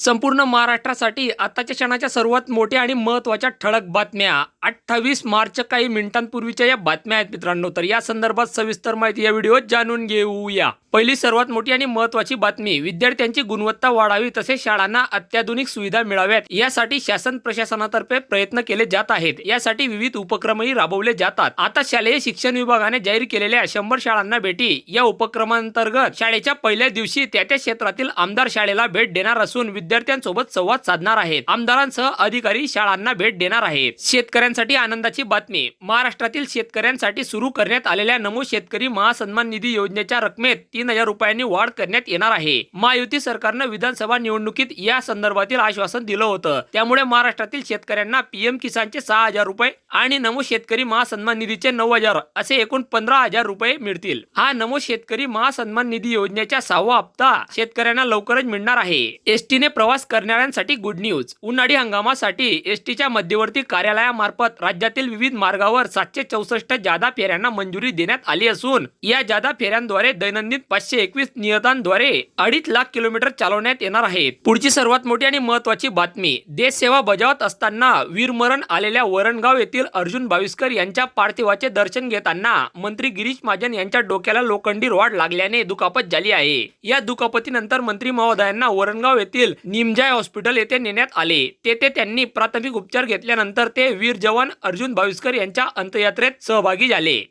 संपूर्ण महाराष्ट्रासाठी आताच्या क्षणाच्या सर्वात मोठ्या आणि महत्त्वाच्या ठळक बातम्या. अठ्ठावीस मार्च काही मिनिटांपूर्वीच्या या बातम्या आहेत मित्रांनो. तर या संदर्भात सविस्तर माहिती या व्हिडिओत जाणून घेऊया. पहिली सर्वात मोठी आणि महत्त्वाची बातमी विद्यार्थ्यांची गुणवत्ता वाढावी तसेच शाळांना अत्याधुनिक सुविधा मिळाव्यात यासाठी शासन प्रशासनातर्फे प्रयत्न केले जात आहेत. यासाठी विविध उपक्रमही राबवले जातात. आता शालेय शिक्षण विभागाने जाहीर केलेल्या शंभर शाळांना भेटी. या उपक्रमांतर्गत शाळेच्या पहिल्या दिवशी त्या त्या क्षेत्रातील आमदार शाळेला भेट देणार असून विद्यार्थ्यांसोबत संवाद साधणार आहेत. आमदारांसह अधिकारी शाळांना भेट देणार आहेत. शेतकऱ्यांसाठी आनंदाची बातमी. महाराष्ट्रातील शेतकऱ्यांसाठी सुरू करण्यात आलेल्या नमो शेतकरी महासन्मान निधी योजनेच्या रकमेत तीन हजार रुपयांनी वाढ करण्यात येणार आहे. महायुती सरकारनं विधानसभा निवडणुकीत या संदर्भातील आश्वासन दिलं होतं. त्यामुळे महाराष्ट्रातील शेतकऱ्यांना पीएम किसानचे सहा हजार रुपये आणि नमो शेतकरी महासन्मान निधीचे नऊ हजार असे एकूण पंधरा हजार रुपये मिळतील. हा नमो शेतकरी महासन्मान निधी योजनेचा सहावा हप्ता शेतकऱ्यांना लवकरच मिळणार आहे. एसटीने प्रवास करणाऱ्यांसाठी गुड न्यूज उन्हाळी हंगामासाठी एसटीच्या मध्यवर्ती कार्यालयामार्फत राज्यातील विविध मार्गावर सातशे चौसष्ट जादा फेऱ्यांना मंजुरी देण्यात आली असून या जादा फेऱ्यांद्वारे दैनंदिन पाचशे एकवीस नियतांद्वारे अडीच लाख किलोमीटर चालवण्यात येणार आहे. पुढची सर्वात मोठी आणि महत्वाची बातमी देश सेवा बजावत असताना वीरमरण आलेल्या वरणगाव येथील अर्जुन भाविस्कर यांच्या पार्थिवाचे दर्शन घेताना मंत्री गिरीश महाजन यांच्या डोक्याला लोखंडी रॉड लागल्याने दुखापत झाली आहे. या दुखापतीनंतर मंत्री महोदयांना वरणगाव येथील निमजाय हॉस्पिटल येथे नेण्यात आले. तेथे त्यांनी प्राथमिक उपचार घेतल्यानंतर ते वीर जवान अर्जुन भाविस्कर यांच्या अंत्ययात्रेत सहभागी झाले.